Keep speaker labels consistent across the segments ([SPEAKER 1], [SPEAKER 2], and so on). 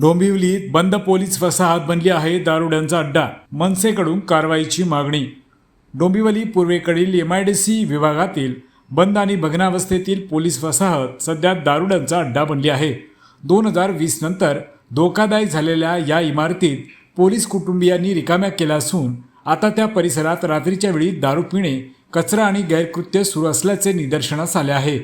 [SPEAKER 1] डोंबिवलीत बंद पोलीस वसाहत बनली आहे. दारुड्यांचा अड्डा मनसेकडून कारवाईची मागणी. डोंबिवली पूर्वेकडील एम आय डी सी विभागातील बंद आणि भग्नावस्थेतील पोलीस वसाहत सध्या दारुड्यांचा अड्डा बनली आहे. दोन हजार वीस नंतर धोकादायक झालेल्या या इमारतीत पोलीस कुटुंबियांनी रिकाम्या केल्या असून आता त्या परिसरात रात्रीच्या वेळी दारू पिणे कचरा आणि गैरकृत्य सुरू असल्याचे निदर्शनास आले आहे.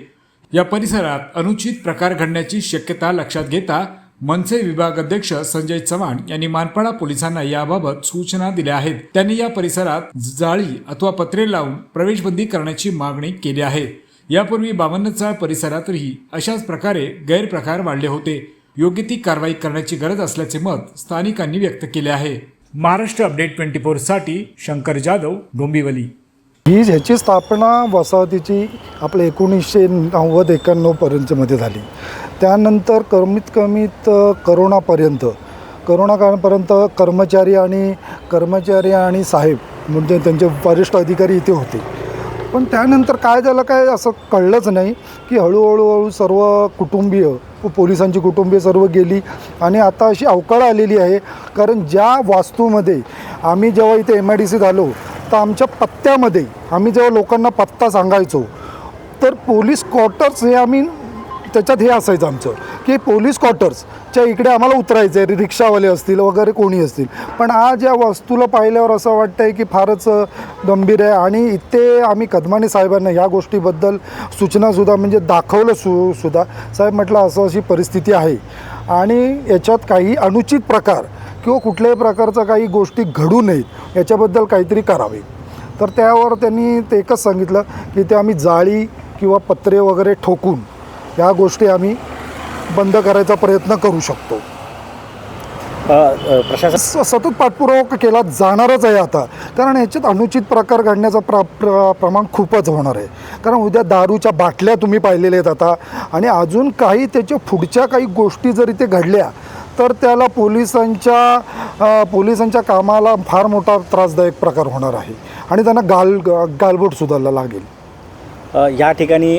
[SPEAKER 1] या परिसरात अनुचित प्रकार घडण्याची शक्यता लक्षात घेता मनसे विभाग अध्यक्ष संजय चव्हाण यांनी मानपाडा पोलिसांना याबाबत सूचना दिल्या आहेत. त्यांनी या परिसरात जाळी अथवा पत्रे लावून प्रवेशबंदी करण्याची मागणी केली आहे. यापूर्वी बावन्नचाळ परिसरातही अशाच प्रकारे गैरप्रकार वाढले होते. योग्य ती कारवाई करण्याची गरज असल्याचे मत स्थानिकांनी व्यक्त केले आहे. महाराष्ट्र अपडेट ट्वेंटी फोरसाठी शंकर जाधव डोंबिवली.
[SPEAKER 2] ही ह्याची स्थापना वसाहतीची आपलं एकोणीसशे नव्वद एकोणनव्वदपर्यंतमध्ये झाली. त्यानंतर कमीत कमीत करोनापर्यंत करोना काळापर्यंत कर्मचारी आणि कर्मचारी आणि साहेब म्हणजे त्यांचे वरिष्ठ अधिकारी इथे होते. पण त्यानंतर काय झालं काय असं कळलंच नाही की हळूहळूहळू सर्व कुटुंबीय पोलिसांची कुटुंबीय सर्व गेली आणि आता अशी अवकाळ आलेली आहे. कारण ज्या वास्तूमध्ये आम्ही जेव्हा इथे एम आय डी सीत आलो तर आमच्या पत्त्यामध्ये. आम्ही जेव्हा लोकांना पत्ता सांगायचो तर पोलीस क्वार्टर्स हे आम्ही त्याच्यात हे असायचं आमचं की पोलीस क्वार्टर्सच्या इकडे आम्हाला उतरायचं आहे रिक्षावाले असतील वगैरे कोणी असतील. पण आज या वस्तूला पाहिल्यावर असं वाटतं आहे की फारच गंभीर आहे. आणि इथे आम्ही कदमानी साहेबांना या गोष्टीबद्दल सूचनासुद्धा म्हणजे दाखवलं सु सुद्धा. साहेब म्हटलं असं अशी परिस्थिती आहे. आणि याच्यात काही अनुचित प्रकार किंवा कुठल्याही प्रकारचा काही गोष्टी घडू नयेत याच्याबद्दल काहीतरी करावे. तर त्यावर त्यांनी ते एकच सांगितलं की ते आम्ही जाळी किंवा पत्रे वगैरे ठोकून या गोष्टी आम्ही बंद करायचा प्रयत्न करू शकतो.
[SPEAKER 3] प्रशासन
[SPEAKER 2] सतत पाठपुरावा केला जाणारच आहे आता. कारण ह्याच्यात अनुचित प्रकार घडण्याचं प्र प्र प्रमाण खूपच होणार आहे. कारण उद्या दारूच्या बाटल्या तुम्ही पाहिलेल्या आहेत आता. आणि अजून काही त्याच्या पुढच्या काही गोष्टी जर इथे घडल्या तर त्याला पोलिसांच्या पोलिसांच्या कामाला फार मोठा त्रासदायक प्रकार होणार आहे. आणि त्यांना गाल गालबोटसुद्धा लागेल.
[SPEAKER 3] अ, या ठिकाणी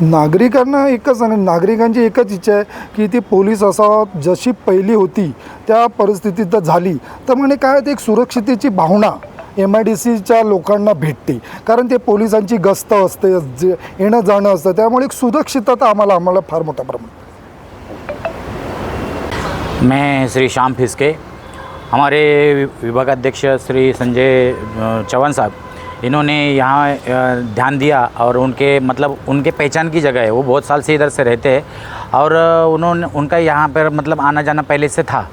[SPEAKER 2] नागरिकांना एकच आणि नागरिकांची एकच इच्छा आहे की ती पोलीस असा जशी पहिली होती त्या परिस्थितीत जर झाली तर म्हणे काय होतं, एक सुरक्षितेची भावना एम आय डी सीच्या लोकांना भेटते. कारण ते पोलिसांची गस्त असते जे येणं जाणं असतं त्यामुळे एक सुरक्षितता आम्हाला आम्हाला फार मोठ्या प्रमाणात
[SPEAKER 4] मैं श्री श्याम फिसके, हमारे विभागाध्यक्ष श्री संजय चौहान साहब, इन्होंने यहाँ ध्यान दिया और उनके मतलब उनके पहचान की जगह है, वो बहुत साल से इधर से रहते हैं और उन्होंने, उनका यहाँ पर मतलब आना जाना पहले से था।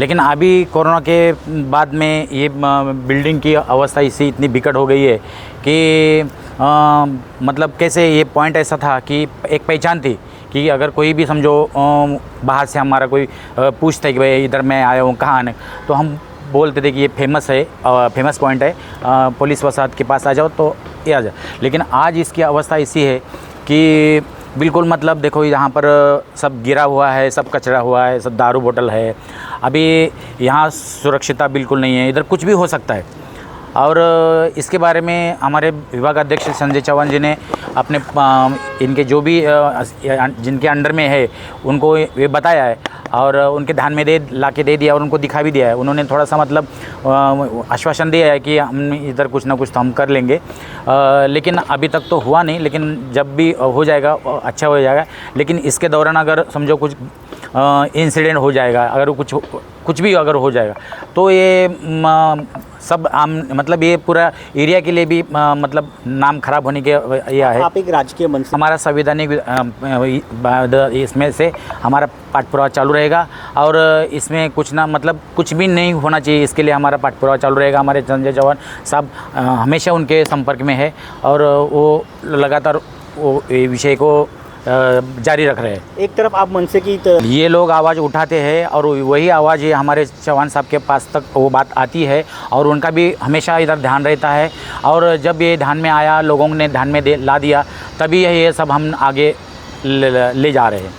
[SPEAKER 4] लेकिन अभी कोरोना के बाद में ये बिल्डिंग की अवस्था इसी इतनी बिकट हो गई है कि अ, मतलब कैसे ये पॉइंट ऐसा था कि एक पहचान थी कि अगर कोई भी समझो बाहर से हमारा कोई पूछता है कि भाई इधर मैं आया हूँ कहाँ आने? तो हम बोलते थे कि ये फ़ेमस है फ़ेमस पॉइंट है पुलिस वसाहत के पास आ जाओ तो ये आ जाओ। लेकिन आज इसकी अवस्था इसी है कि बिल्कुल मतलब देखो यहाँ पर सब गिरा हुआ है सब कचरा हुआ है सब दारू बोतल है। अभी यहाँ सुरक्षिता बिल्कुल नहीं है इधर कुछ भी हो सकता है। और इसके बारे में हमारे विभाग अध्यक्ष संजय चौहान जी ने अपने इनके जो भी जिनके अंडर में है उनको ये बताया है और उनके ध्यान में दे ला के दे दिया और उनको दिखा भी दिया है। उन्होंने थोड़ा सा मतलब आश्वासन दिया है कि हम इधर कुछ ना कुछ तो हम कर लेंगे। अ, लेकिन अभी तक तो हुआ नहीं लेकिन जब भी हो जाएगा अच्छा हो जाएगा। लेकिन इसके दौरान अगर समझो कुछ इंसिडेंट हो जाएगा अगर कुछ कुछ भी अगर हो जाएगा। तो ये सब आम मतलब ये पूरा एरिया के लिए भी मतलब नाम खराब होने के ये है।
[SPEAKER 3] आप एक राजकीय मनसे
[SPEAKER 4] हमारा संवैधानिक इसमें से हमारा पाठ पुरावा चालू रहेगा और इसमें कुछ ना मतलब कुछ भी नहीं होना चाहिए इसके लिए हमारा पाठ पुरावा चालू रहेगा। हमारे संजय जवान साहब अ, हमेशा उनके संपर्क में है और वो लगातार वो विषय को जारी रख रहे हैं।
[SPEAKER 3] एक तरफ़ आप मनसे की तर...
[SPEAKER 4] ये लोग आवाज़ उठाते हैं और वही आवाज़ ये हमारे चौहान साहब के पास तक वो बात आती है और उनका भी हमेशा इधर ध्यान रहता है। और जब ये ध्यान में आया लोगों ने ध्यान में दे ला दिया तभी ये सब हम आगे ले, ले जा रहे हैं।